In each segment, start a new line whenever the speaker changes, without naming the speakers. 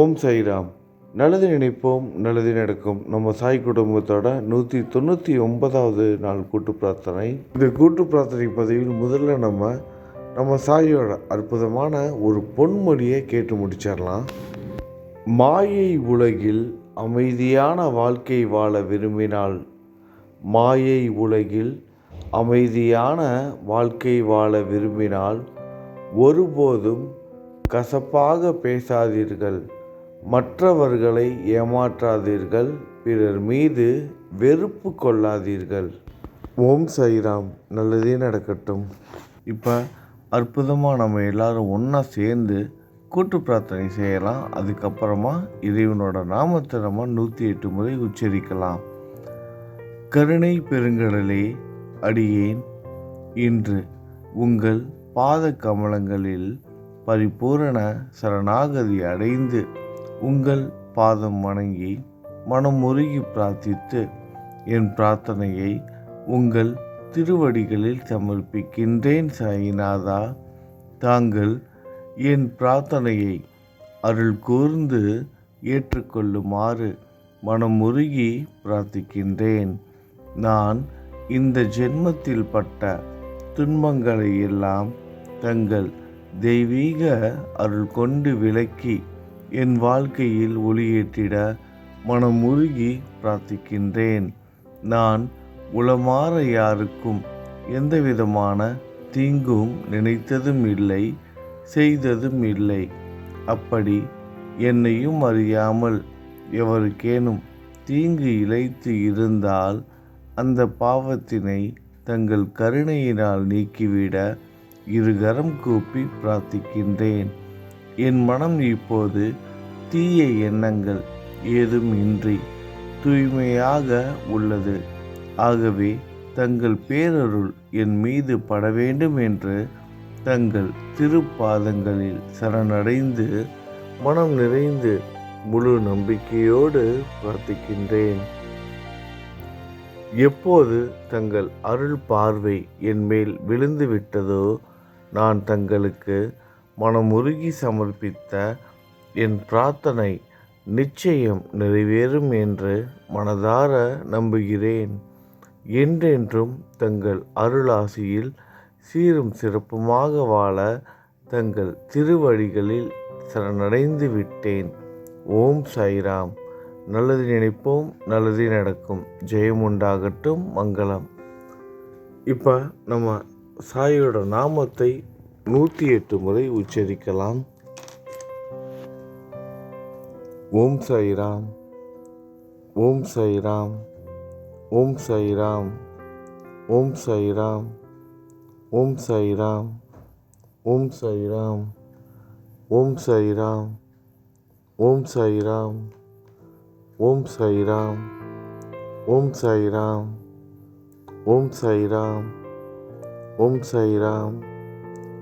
ஓம் சாய்ராம். நல்லது நினைப்போம் நல்லது நடக்கும். நம்ம சாய் குடும்பத்தோட நூற்றி தொண்ணூற்றி ஒன்பதாவது நாள் கூட்டு பிரார்த்தனை. இந்த கூட்டு பிரார்த்தனை பதிவில் முதல்ல நம்ம நம்ம சாயோட அற்புதமான ஒரு பொன்மொழியை கேட்டு முடிச்சிடலாம். மாயை உலகில் அமைதியான வாழ்க்கை வாழ விரும்பினால் மாயை உலகில் அமைதியான வாழ்க்கை வாழ விரும்பினால் ஒருபோதும் கசப்பாக பேசாதீர்கள். மற்றவர்களை ஏமாற்றாதீர்கள் பிறர் மீது வெறுப்பு கொள்ளாதீர்கள். ஓம் சாய்ராம். நல்லதே நடக்கட்டும். இப்போ அற்புதமாக நம்ம எல்லாரும் ஒன்றா சேர்ந்து கூட்டு பிரார்த்தனை செய்யலாம். அதுக்கப்புறமா இறைவனோட நாமத்தை நம்ம நூற்றி எட்டு முறை உச்சரிக்கலாம். கருணை பெருங்கடலே அடியேன் இன்று உங்கள் பாத கமலங்களில் பரிபூரண சரணாகதி அடைந்து உங்கள் பாதம் வணங்கி மனமுருகி பிரார்த்தித்து என் பிரார்த்தனையை உங்கள் திருவடிகளில் சமர்ப்பிக்கின்றேன் சாயிநாதா. தாங்கள் என் பிரார்த்தனையை அருள் கூர்ந்து ஏற்றுக்கொள்ளுமாறு மனமுருகி பிரார்த்திக்கின்றேன். நான் இந்த ஜென்மத்தில் பட்ட துன்பங்களை எல்லாம் தங்கள் தெய்வீக அருள் கொண்டு விலக்கி என் வாழ்க்கையில் ஒளியேற்றிட மனமுருகி பிரார்த்திக்கின்றேன். நான் உளமாற யாருக்கும் எந்தவிதமான தீங்கும் நினைத்ததும் இல்லை செய்ததும் இல்லை. அப்படி என்னையும் அறியாமல் எவருக்கேனும் தீங்கு இழைத்து இருந்தால் அந்த பாவத்தினை தங்கள் கருணையினால் நீக்கிவிட இருகரம் கூப்பி பிரார்த்திக்கின்றேன். என் மனம் இப்போது தீய எண்ணங்கள் ஏதும் இன்றி தூய்மையாக உள்ளது. ஆகவே தங்கள் பேரருள் என் மீது பட வேண்டும் என்று தங்கள் திருப்பாதங்களில் சரணடைந்து மனம் நிறைந்து முழு நம்பிக்கையோடு பிரார்த்திக்கின்றேன். எப்போது தங்கள் அருள் பார்வை என் மேல் விழுந்துவிட்டதோ நான் தங்களுக்கு மனமுருகி சமர்ப்பித்த என் பிரார்த்தனை நிச்சயம் நிறைவேறும் என்று மனதார நம்புகிறேன். என்றென்றும் தங்கள் அருளாசியில் சீரும் சிறப்புமாக வாழ தங்கள் திருவடிகளில் சரணடைந்து விட்டேன். ஓம் சாய்ராம். நல்லது நினைப்போம் நல்லது நடக்கும். ஜெயம் உண்டாகட்டும் மங்களம். இப்போ நம்ம சாயோட நாமத்தை நூற்றி எட்டு முறை உச்சரிக்கலாம் ஓம் சாய்ராம் ஓம் சாய்ராம் ஓம் சாய்ராம் ஓம் சாய்ராம் ஓம் சாய்ராம் ஓம் சாய்ராம் ஓம் சாய்ராம் ஓம் சாய்ராம் ஓம் சாய்ராம் ஓம் சாய்ராம் ஓம் சாய்ராம் ஓம் சாய்ராம்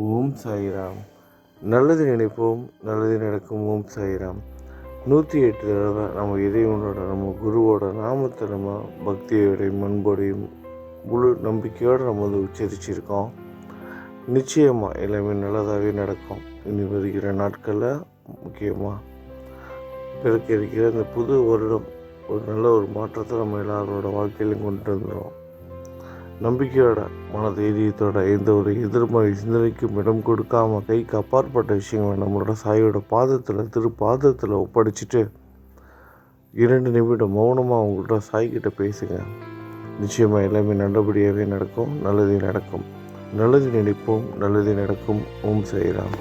ஓம் சாய்ராம். நல்லது நினைப்போம் நல்லது நடக்கும் ஓம் சாய்ராம். நூற்றி எட்டு தடவை நம்ம இறைவனோட நம்ம குருவோட நாமத்தை நம்ம பக்தியோடையும் மண்போடையும் முழு நம்பிக்கையோடு நம்ம வந்து உச்சரிச்சிருக்கோம். நிச்சயமாக எல்லாமே நல்லதாகவே நடக்கும். இனி வருகிற நாட்களில் முக்கியமாக பிறக்க இருக்கிற இந்த புது வருடம் ஒரு நல்ல ஒரு மாற்றத்தை நம்ம எல்லாரோட வாழ்க்கையிலும் கொண்டு வந்துடும் நம்பிக்கையோட மன தைரியத்தோட எந்த ஒரு எதிர்மறை சிந்தனைக்கும் இடம் கொடுக்காம கைக்கு அப்பாற்பட்ட விஷயங்களை நம்மளோட சாயோட பாதத்தில் திரு பாதத்தில் ஒப்படைச்சிட்டு இரண்டு நிமிடம் மௌனமாக அவங்கள்ட்ட சாய்கிட்ட பேசுங்க. நிச்சயமாக எல்லாமே நல்லபடியாகவே நடக்கும். நல்லதே நடக்கும். நல்லது நினைப்போம். நல்லது நடக்கும். ஓம் செய்கிறான்